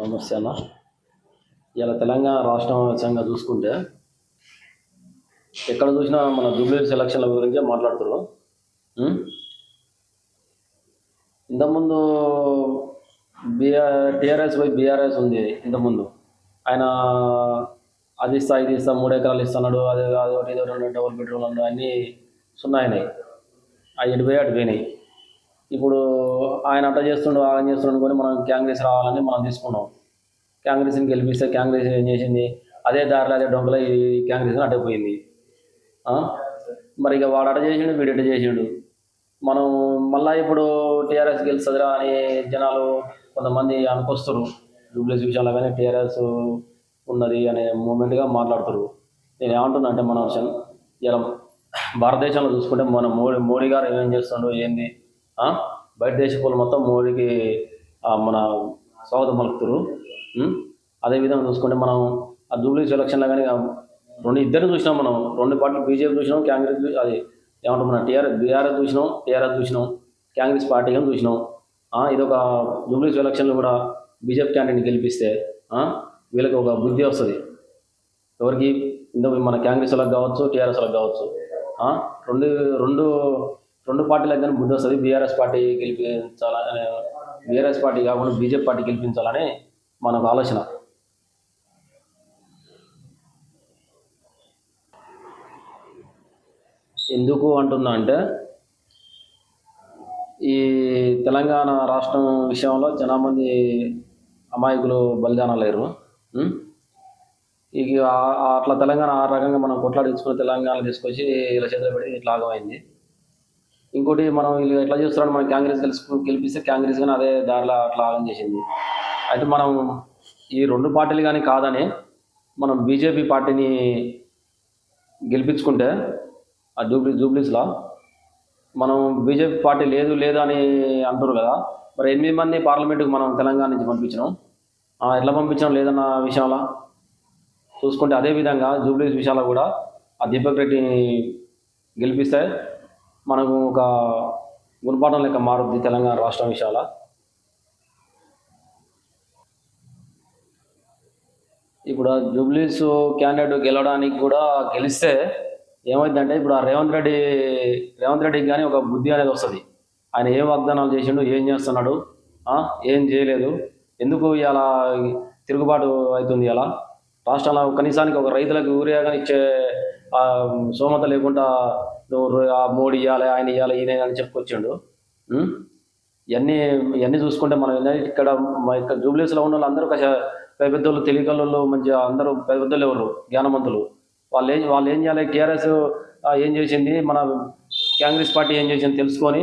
నమస్తే అన్న. ఇలా తెలంగాణ రాష్ట్రం సంగతి చూసుకుంటే ఎక్కడ చూసినా మన జూబ్లీ సెలక్షన్ల గురించే మాట్లాడుతున్నారు ఇంతకుముందు బీఆర్ టీఆర్ఎస్ పోయి బీఆర్ఎస్ ఉంది ఇంతకుముందు. ఆయన అది ఇస్తా ఇది ఇస్తా మూడు ఎకరాలు ఇస్తున్నాడు అది అదొకటి ఇదొకటి ఇది ఒకటి డబుల్ బెడ్రూమ్ అన్నీ సున్నాయినాయి. అవి ఇటు పోయి అటు పోయినాయి ఇప్పుడు ఆయన అట్లా చేస్తుండు ఆయన చేస్తుండు అనుకొని మనం కాంగ్రెస్ రావాలని మనం తీసుకున్నాం. కాంగ్రెస్ని గెలిపిస్తే కాంగ్రెస్ ఏం చేసింది? అదే దారిలో అదే డొంకలో ఈ కాంగ్రెస్ అడ్డపోయింది మరి ఇక వాడు అట చేసిండు వీడు అట చేసిండు. మనం మళ్ళా ఇప్పుడు టీఆర్ఎస్ గెలుస్తుందిరా అని జనాలు కొంతమంది అనుకొస్తారు. డూప్లెక్స్ విషయంలో కానీ టీఆర్ఎస్ ఉన్నది అనే మూమెంట్గా మాట్లాడుతారు నేను ఏమంటున్నా అంటే మన విషయం ఇలా భారతదేశంలో చూసుకుంటే మన మోడీ మోడీ గారు ఏమేం చేస్తుండో ఏంది? బయట దేశ మొత్తం మోడీకి మన స్వాగతం పలుకుతారు అదేవిధంగా చూసుకుంటే మనం ఆ జూబ్లీ ఎలక్షన్లో కానీ రెండు ఇద్దరు చూసినాం మనం. రెండు పార్టీలు బీజేపీ చూసినాం కాంగ్రెస్ అది ఏమంటాం మన టీఆర్ఎస్ బీఆర్ఎస్ చూసినాం టీఆర్ఎస్ చూసినాం కాంగ్రెస్ పార్టీ కానీ చూసినాం. ఇది ఒక జూబ్లీ ఎలక్షన్లో కూడా బీజేపీ క్యాండిడేట్ని గెలిపిస్తే వీళ్ళకి ఒక బుద్ధి వస్తుంది. ఎవరికి? ఇంత మన కాంగ్రెస్ వాళ్ళకి కావచ్చు టీఆర్ఎస్ వాళ్ళకి కావచ్చు. రెండు రెండు రెండు పార్టీలకు కానీ బుద్ధి వస్తుంది. బీఆర్ఎస్ పార్టీ గెలిపించాలని బీఆర్ఎస్ పార్టీ కాకుండా బీజేపీ పార్టీ గెలిపించాలని మనకు ఆలోచన. ఎందుకు అంటున్నా అంటే ఈ తెలంగాణ రాష్ట్రం విషయంలో చాలా మంది అమాయకులు బలిదానాలయ్యారు లేరు. ఇక అట్లా తెలంగాణ ఆ రకంగా మనం కొట్లాడించుకుని తెలంగాణ తీసుకొచ్చి ఇలా చేతులు పెట్టి ఇట్లా ఆగమైంది. ఇంకోటి మనం వీళ్ళు ఎట్లా చేస్తున్నాడు మనం కాంగ్రెస్ గెలుపు గెలిపిస్తే కాంగ్రెస్ కానీ అదే దారిలో అట్లా ఆగం చేసింది. అయితే మనం ఈ రెండు పార్టీలు కానీ కాదని మనం బీజేపీ పార్టీని గెలిపించుకుంటే ఆ జూబ్లీ జూబ్లీస్లో మనం బీజేపీ పార్టీ లేదు లేదు అని అంటారు కదా. మరి ఎనిమిది మంది పార్లమెంటుకు మనం తెలంగాణ నుంచి పంపించినాం. ఎట్లా పంపించడం లేదన్న విషయంలో చూసుకుంటే అదే విధంగా జూబ్లీస్ విషయాల్లో కూడా ఆ దీపక్ రెడ్డిని గెలిపిస్తే మనకు ఒక గుణపాఠం లెక్క మారుద్ది తెలంగాణ రాష్ట్రం విషయాల ఇప్పుడు ఆ జూబ్లీస్ క్యాండిడేట్ గెలవడానికి కూడా గెలిస్తే ఏమైందంటే ఇప్పుడు ఆ రేవంత్ రెడ్డి రేవంత్ రెడ్డికి కానీ ఒక బుద్ధి అనేది వస్తుంది. ఆయన ఏం వాగ్దానాలు చేసిండు ఏం చేస్తున్నాడు ఏం చేయలేదు ఎందుకు ఇలా తిరుగుబాటు అవుతుంది అలా రాష్ట్రంలో కనీసానికి ఒక రైతులకు ఊరేగా ఇచ్చే సోమత లేకుండా నువ్వు రు- మోడీ ఇవ్వాలి ఆయన ఇవ్వాలి ఈయన అని చెప్పుకొచ్చిండు. ఇవన్నీ ఇవన్నీ చూసుకుంటే మనం ఇక్కడ ఇక్కడ జూబ్లీస్లో ఉన్న వాళ్ళు అందరూ ఒక పెద్ద పెద్దోళ్ళు తెలియకల్లో మంచిగా అందరూ పెద్ద పెద్దలు ఎవరు? జ్ఞానవంతులు. వాళ్ళు ఏం వాళ్ళు ఏం చేయాలి? టీఆర్ఎస్ ఏం చేసింది? మన కాంగ్రెస్ పార్టీ ఏం చేసింది తెలుసుకొని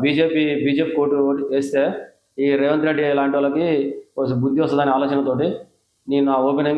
బీజేపీ బీజేపీ కోర్టు వేస్తే ఈ రేవంత్ రెడ్డి లాంటి వాళ్ళకి కొంచెం బుద్ధి వస్తుందనే ఆలోచనతోటి నేను ఆ ఓపెనింగ్